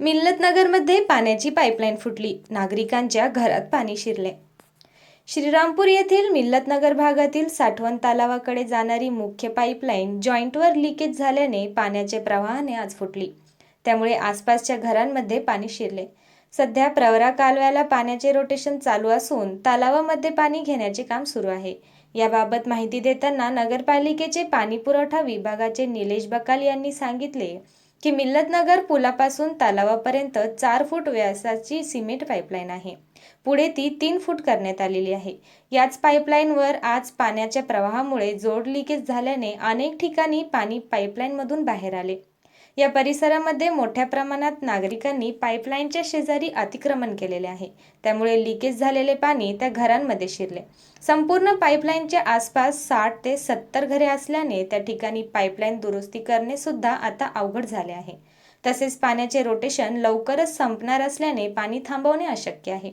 मिल्लतनगरमध्ये पाण्याची पाईपलाईन फुटली. नागरिकांच्या घरात पाणी शिरले. श्रीरामपूर येथील मिल्लतनगर भागातील साठवण तलावाकडे जाणारी मुख्य पाईपलाईन जॉईंटवर लिकेज झाल्याने पाण्याचे प्रवाहाने आज फुटली. त्यामुळे आसपासच्या घरांमध्ये पाणी शिरले. सध्या प्रवरा कालव्याला पाण्याचे रोटेशन चालू असून तलावामध्ये पाणी घेण्याचे काम सुरू आहे. याबाबत माहिती देताना नगरपालिकेचे पाणी पुरवठा विभागाचे निलेश बकाल यांनी सांगितले की मिल्लतनगर पुलापासून तलावापर्यंत चार फूट व्यासाची सिमेंट पाईपलाईन आहे. पुढे ती तीन फूट करण्यात आलेली आहे. याच पाईपलाईनवर आज पाण्याच्या प्रवाहामुळे जोड लिकेज झाल्याने अनेक ठिकाणी पाणी पाईपलाईनमधून बाहेर आले. या परिसरामध्ये मोठ्या प्रमाणात नागरिकांनी पाईपलाईनच्या शेजारी अतिक्रमण केलेले आहे. त्यामुळे लिकेज झालेले पाणी त्या घरांमध्ये शिरले. संपूर्ण पाईपलाईनच्या आसपास साठ ते सत्तर घरे असल्याने त्या ठिकाणी पाईपलाईन दुरुस्ती करणे सुद्धा आता अवघड झाले आहे. तसेच पाण्याचे रोटेशन लवकरच संपणार असल्याने पाणी थांबवणे अशक्य आहे.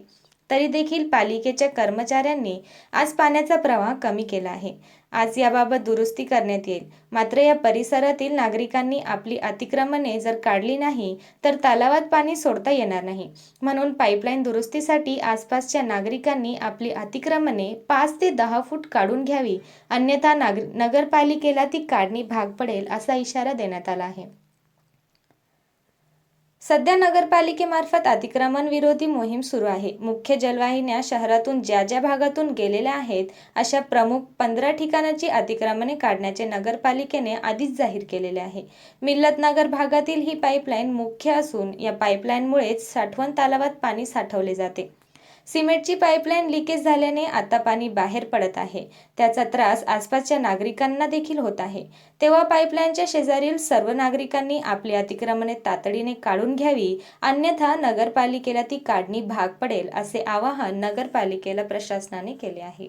तरी देखील पालिकेच्या कर्मचाऱ्यांनी आज पाण्याचा प्रवाह कमी केला आहे. आज याबाबत दुरुस्ती करण्यात येईल. मात्र या परिसरातील नागरिकांनी आपली अतिक्रमणे जर काढली नाही तर तलावात पाणी सोडता येणार नाही. म्हणून पाईपलाईन दुरुस्तीसाठी आसपासच्या नागरिकांनी आपली अतिक्रमणे पाच ते दहा फूट काढून घ्यावी. अन्यथा नाग नगरपालिकेला ती काढणी भाग पडेल असा इशारा देण्यात आला आहे. सध्या नगरपालिकेमार्फत अतिक्रमण विरोधी मोहीम सुरू आहे. मुख्य जलवाहिन्या शहरातून ज्या ज्या भागातून गेलेल्या आहेत अशा प्रमुख पंधरा ठिकाणाची अतिक्रमणे काढण्याचे नगरपालिकेने आधीच जाहीर केलेले आहे. मिल्लतनगर भागातील ही पाईपलाईन मुख्य असून या पाईपलाईनमुळेच साठवण तलावात पाणी साठवले जाते. सिमेंटची पाईपलाईन लिकेज झाल्याने आता पाणी बाहेर पडत आहे. त्याचा त्रास आसपासच्या नागरिकांना देखील होत आहे. तेव्हा पाईपलाईनच्या शेजारील सर्व नागरिकांनी आपली अतिक्रमणे तातडीने काढून घ्यावी अन्यथा नगरपालिकेला ती काढणी भाग पडेल असे आवाहन नगरपालिकेला प्रशासनाने केले आहे.